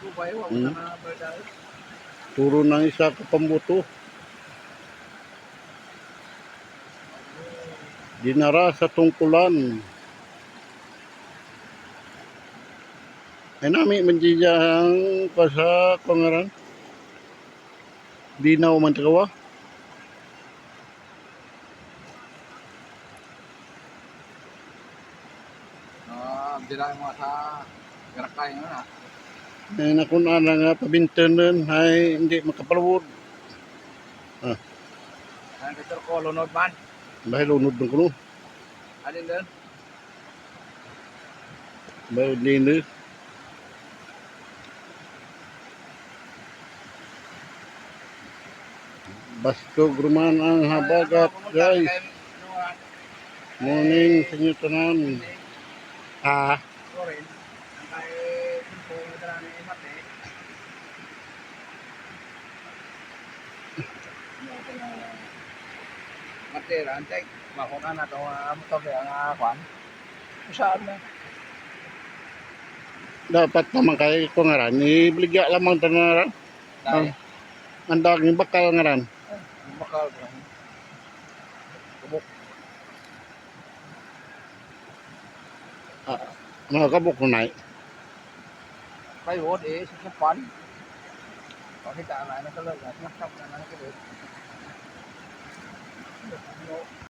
Hmm. Turo ng isa ka pambuto. Dinara sa tungkulan. Ay nami manjijang pa sa pangaran. Di na man tagawa. Ah, dira mo sa garakay nga na. Ay nakuna na nga pabintanan ay hindi makapalawod. Ang dito ko lunod man. Dahil unod ng kuno. Alin din? Dahil dini. Basto gruman ang habagat guys. Morning sa inyo tanan. Ah, Matira, antay. Makuha na nga kwan. Dapat naman kayo kungaran. Ibligya lamang nga ran. Ang daging bakal nga ran. Bakal nga Ah, mga kabok na eh. Ah, kayo, eh, sa sapan. ก่อที่จะอะไรนะก็เลิกแล้วนะครับจากนั้นก็เลย